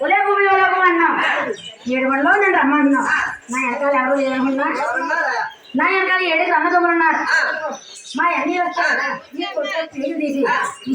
ఒలే భూమి ఒలే భూమి అన్నాం. ఏడు వందలో నేను రమ్మన్నాం నా వెనకాల ఎవరు లేకుండా నా వెనకాల ఏడు అన్నదమ్ములు ఉన్నారు మా అన్ని వస్తారు ఈ కొట్ట తీరు తీసి ఈ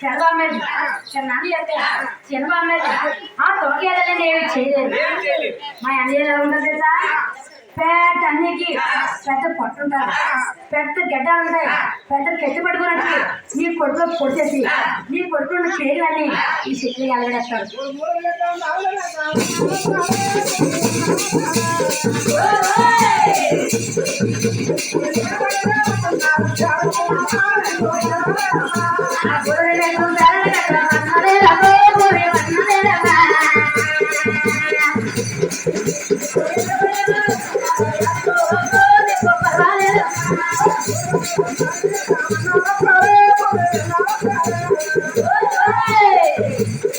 చంద్రబాబు ఆడేస్తారు ఆ తొక్కేదని ఏమి చేయలేదు మా అన్నయ్య ఎలా ఉంటుంది తెలుసా పెద్ద అన్నికి పెద్ద పొట్టు ఉంటారు పెద్ద గడ్డాలు ఉంటాయి పెద్ద కెట్టి పట్టుకుని నీ కొడుకు పొడిచేసి నీ కొడుకున్న పేర్లని ఈ చెట్లు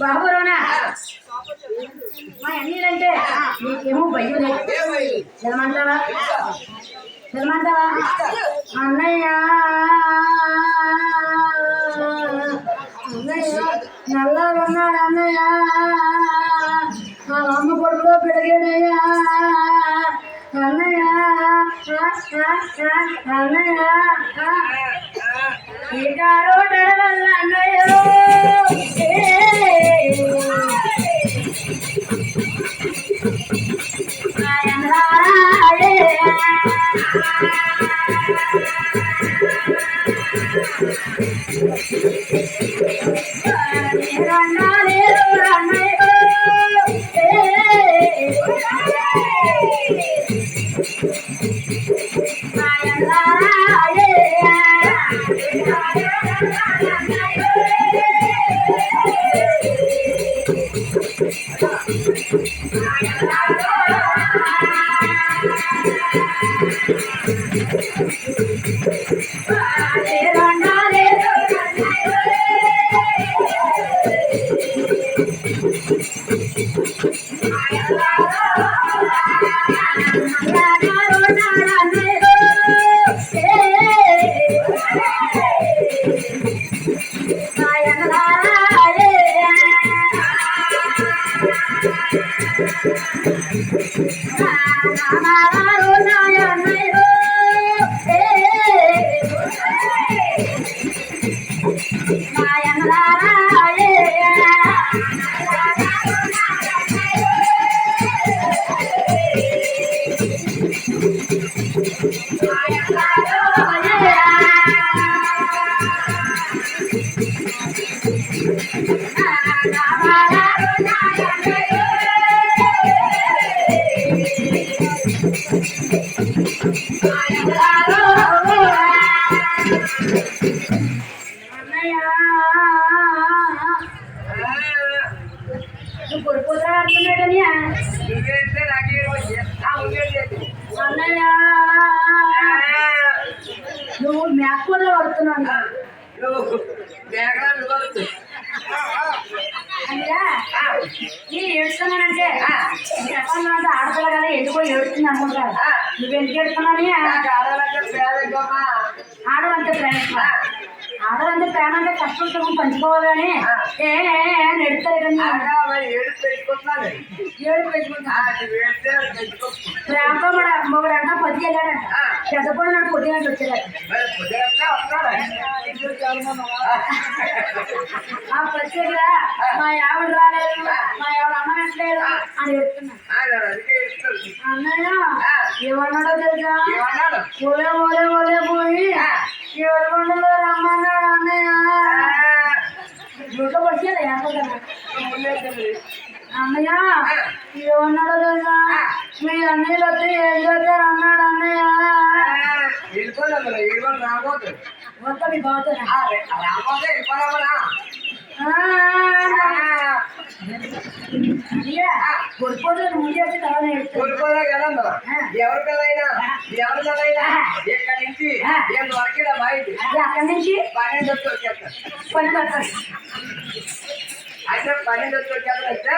బాబురావునా మా ఎన్నీలంటే నీకేమో భయం లేదు. తెలమంటావా తెలమంటావా అన్నయ్య! అన్నయ్య! నల్లగా ఉన్నాడు అన్నయ్య! అన్నయ్య ఈ కారు వల్ల అన్నయ్య నువ్వు కొడుకుతా అంటున్నాడని నేను ఏడుస్తున్నానంటే చెప్పాలంటే ఆడపిల్ల కదా ఎందుకో ఏడుస్తుంది అనుకుంటారు నువ్వు ఎందుకు ఏడుస్తున్నాని నాకు ఆడాలంటే పేద ప్రేమ అంటే కష్టం సుఖం పంచుకోవాలి కానీ ఏ ప్రేమతో మన మొగుడు అంట పొద్దు వెళ్ళాడంట. పెద్ద పొడి నాకు వచ్చేదాడు మరి పొద్దున వస్తాడు? ఆ పచ్చడిగా మా ఆవిడ రాలేదు. మా ఆవిడ అమ్మ నచ్చలేదు అని చెప్తున్నా అన్నయ్య ఏమన్నాడో తెలుసా? ఒలే ఒలే ఒలే పోయి. ఏడుకొండలో రమ్మన్నాడు? అన్నయ్య అన్నయ్య ఏమన్నాడో మీ అన్నయ్యలు వచ్చి ఏం చేస్తారు అన్నాడు అన్నయ్య వెళ్ళిపోదాం రాబోతుంది మొత్తం రాబోతే వెళ్ళిపోదామరా కొడుకోదు నువ్వు చేస్తే తర్వాత నేర్చుకో. కోరుకోదా కదా ఎవరి పిల్లైనా ఎవరి పిల్లైనా ఇక్కడి నుంచి ఏం వరకేదా బయట అది అక్కడి నుంచి పన్నెండు వచ్చి వచ్చేస్తారు పని పడతాడు అయితే పన్నెండు వచ్చి వచ్చేస్తారంటే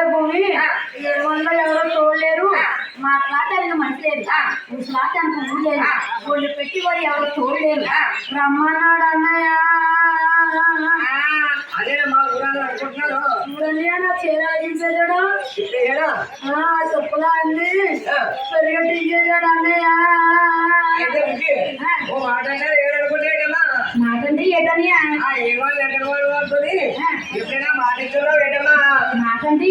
మా కాటానికి మంచి లేదు ముసలాట అనుకు లేదు ఒళ్ళు పెట్టి కూడా ఎవరో చూడలేరు. రమ్మన్నాడు అన్నయ్య. అదే మా ఊరాలు అనుకుంటున్నారు చూడండి చెప్పులా అండి పెరిగట్టించేసాడు అన్నయ్య. అయితే ఇంకే. ఓ మాట అంటే ఏడు అనుకుంటే కదా. నాకంటే ఏటన్నయ్య ఆ ఏ వాళ్ళు ఎక్కడ వాళ్ళు ఎప్పుడైనా ఏంటమ్మా నాకంటే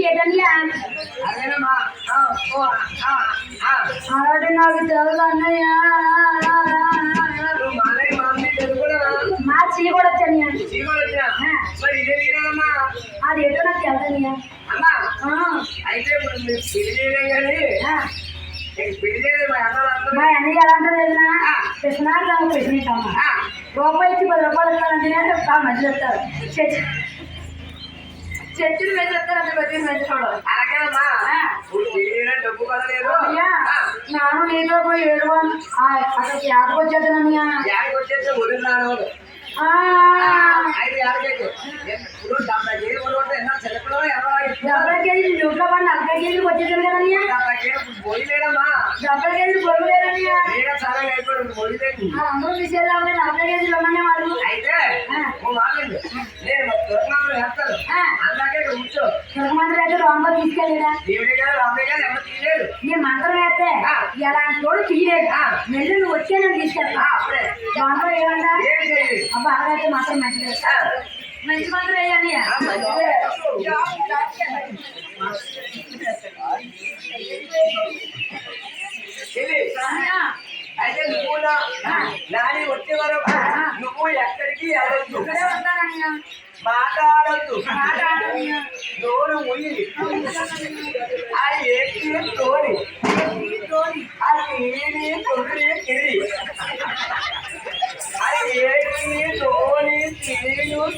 అదేనమ్మా. ఆ. అలాంటి నాకు తెలుసు అన్నయ్య. మా చీ కూడా వచ్చినా అది ఏంటో నాకు ఆ, అయితే మా అన్నయ్య ఎలా అంటారు తెలిసిన కృష్ణార్థం పెట్టినట్టమ్మా ఆ, రూపాయి ఇచ్చి పది రూపాయలు ఇస్తానంటేనే చెప్తాను మధ్య చెప్తారు. చర్చి చర్చిని మీద చెప్తారు అంటే ప్రతి మెచ్చుకోవడం అలాగేనమ్మా. డబ్బు కదలేదు నాను నీతో పోయి ఏడు అక్కడికి యాదకు వచ్చేద్దనయ్యా యాడికి వచ్చేస్తే వదిలినాను యాడికి డెబ్బై కేజీలు పడి నలభై కేజీలు వచ్చేసాను కదయ్యా డెబ్బై కేజీలు పోయి లేదమ్మా. డెబ్బై కేజీలు పొరుగు లేదయ్యా నేనే చాలా అయిపోయాడు పోయి లేదు అందరూ తీసేద్దామని నలభై కేజీలు ఉన్నానే వాళ్ళు. అయితే తిరుమంత్రి అయితే రొంబ తీసుకెళ్ళేదా? నీ మంత్రం వేస్తే ఎలాంటి తోడు తీయలేదు. వెళ్ళి నువ్వు వచ్చే నేను తీసుకెళ్తా దాంట్లో ఏమంటా? ఏం చేయలేదు అబ్బా అలాగైతే మాత్రం మంచిది ఆ, మంచి మంత్రం వేయండి ఆ, మంచిదే. ఇది, అయితే నువ్వు నా- నాని వచ్చే వరకు నువ్వు ఎక్కడికి వెళ్ళొద్దు ఇక్కడే ఉంటానయ్యా మాట్లాడద్దు మాట్లాడనయ్యా నోరు ముయ్యి అది ఏకి తోడి అది ఏది తొలి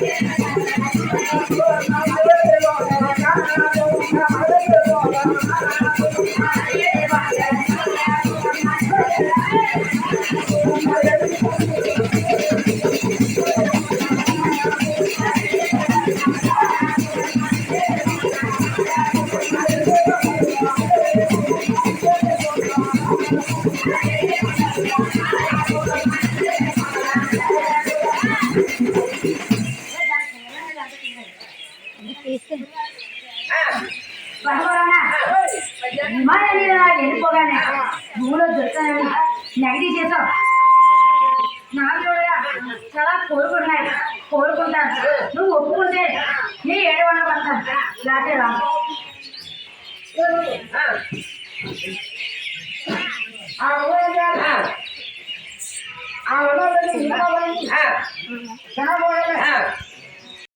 Yeah. పోగానే భూమిలో దొరుకుతానని నెగటివ్ చేసావు నాకు కూడా చాలా కోరుకున్నాయి కోరుకుంటాను నువ్వు ఒప్పుకుంటే నీ ఏడు వందలు పడతాను లేకపోతే రా ఆ